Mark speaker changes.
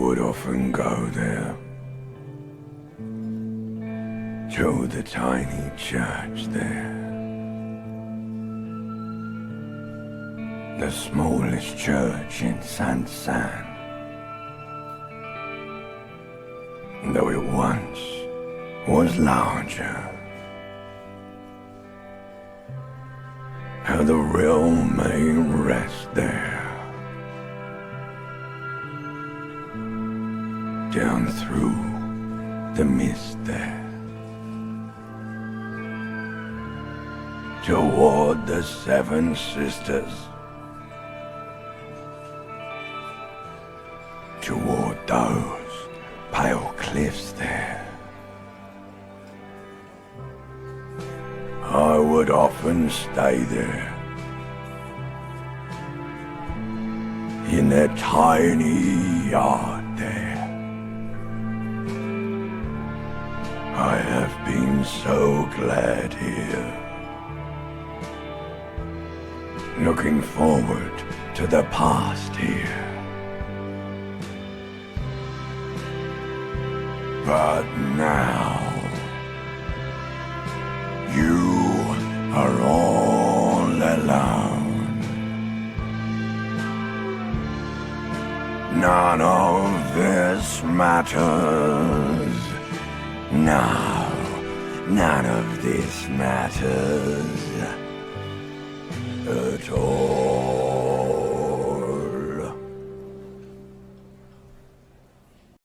Speaker 1: would often go there to the tiny church there. The smallest church in Saint San. Though it once was larger. How the real may rest there. Down through the mist there. Toward the Seven Sisters. Toward those pale cliffs there. I would often stay there. In that tiny yard I have been so glad here. Looking forward to the past here. But now, you are all alone. None of this matters. No, none of this matters at all.